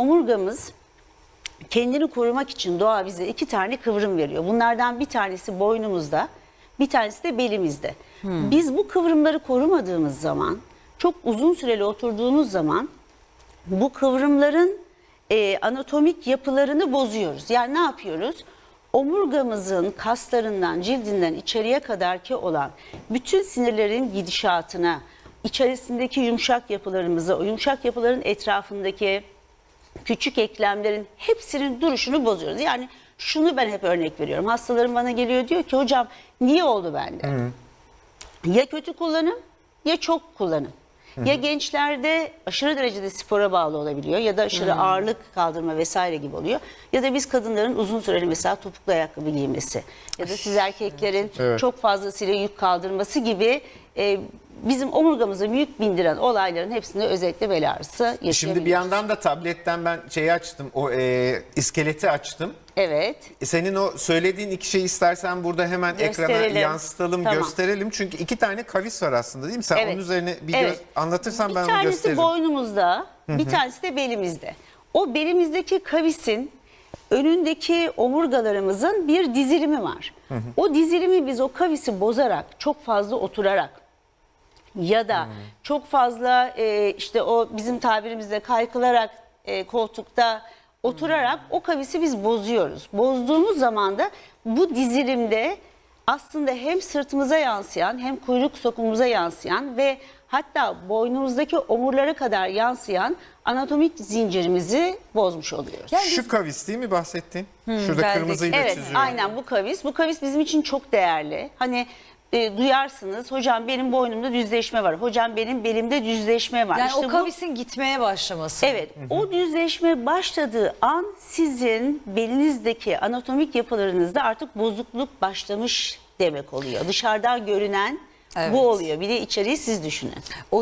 Omurgamız kendini korumak için doğa bize iki tane kıvrım veriyor. Bunlardan bir tanesi boynumuzda, bir tanesi de belimizde. Biz bu kıvrımları korumadığımız zaman, çok uzun süreli oturduğumuz zaman bu kıvrımların e, anatomik yapılarını bozuyoruz. Yani ne yapıyoruz? Omurgamızın kaslarından, cildinden içeriye kadar ki olan bütün sinirlerin gidişatına, içerisindeki yumuşak yapılarımızı, o yumuşak yapıların etrafındaki küçük eklemlerin hepsinin duruşunu bozuyoruz. Yani şunu ben hep örnek veriyorum. Hastalarım bana geliyor diyor ki hocam niye oldu bende? Ya kötü kullanım ya çok kullanım. Ya gençlerde aşırı derecede spora bağlı olabiliyor ya da aşırı ağırlık kaldırma vesaire gibi oluyor. Ya da biz kadınların uzun süreli mesela topuklu ayakkabı giymesi ya da siz erkeklerin Evet. çok fazlasıyla yük kaldırması gibi e, bizim omurgamıza yük bindiren olayların hepsinde özellikle bel ağrısı. Şimdi bir yandan da tabletten ben şeyi açtım. O e, iskeleti açtım. Evet. Senin o söylediğin iki şeyi istersen burada hemen ekrana Gösterelim. yansıtalım, Tamam. gösterelim. Çünkü iki tane kavis var aslında değil mi? Sen Evet. onun üzerine bir Evet. göz- anlatırsan bir ben onu tanesi gösteririm. boynumuzda, bir tanesi de belimizde. O belimizdeki kavisin önündeki omurgalarımızın bir dizilimi var. O dizilimi biz o kavisi bozarak, çok fazla oturarak ya da çok fazla e, işte o bizim tabirimizde kaykılarak e, koltukta oturarak o kavisi biz bozuyoruz. Bozduğumuz zaman da bu dizilimde aslında hem sırtımıza yansıyan hem kuyruk sokumumuza yansıyan ve hatta boynumuzdaki omurlara kadar yansıyan anatomik zincirimizi bozmuş oluyoruz. Şu kavis değil mi bahsettiğin? Şurada beldeki. kırmızıyla Evet, çiziyorum. aynen bu kavis. Bu kavis bizim için çok değerli. Hani e, duyarsınız, hocam benim boynumda düzleşme var. Hocam benim belimde düzleşme var. Yani İşte o bu- kavisin gitmeye başlaması. Evet, o düzleşme başladığı an sizin belinizdeki anatomik yapılarınızda artık bozukluk başlamış demek oluyor. Dışarıdan görünen Evet. bu oluyor. Bir de içeriği siz düşünün.